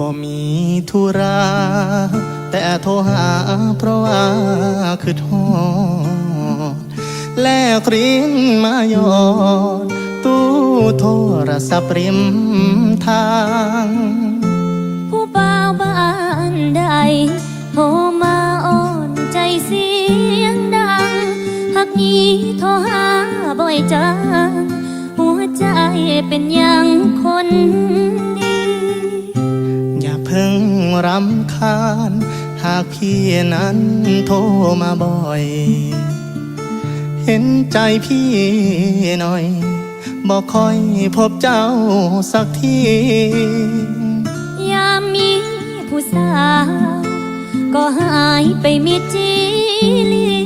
บ่มีธุระแต่โทรหาเพราะว่าคือทอดแลกริ้นมายอดตู้โทรศัพท์ริมทาง ผู้บ่าวบ้านใดโทรมาอ่อนใจเสียงดังหักนี้โทรหาบ่อยจัง หัวใจเป็นยังคน ดีอย่าเพิ่งรำคาญ หากพี่นั้นโทรมาบ่อย เห็นใจพี่หน่อย บอกคอยพบเจ้าสักที ยามมีผู้สาว ก็หายไปมิดจีลี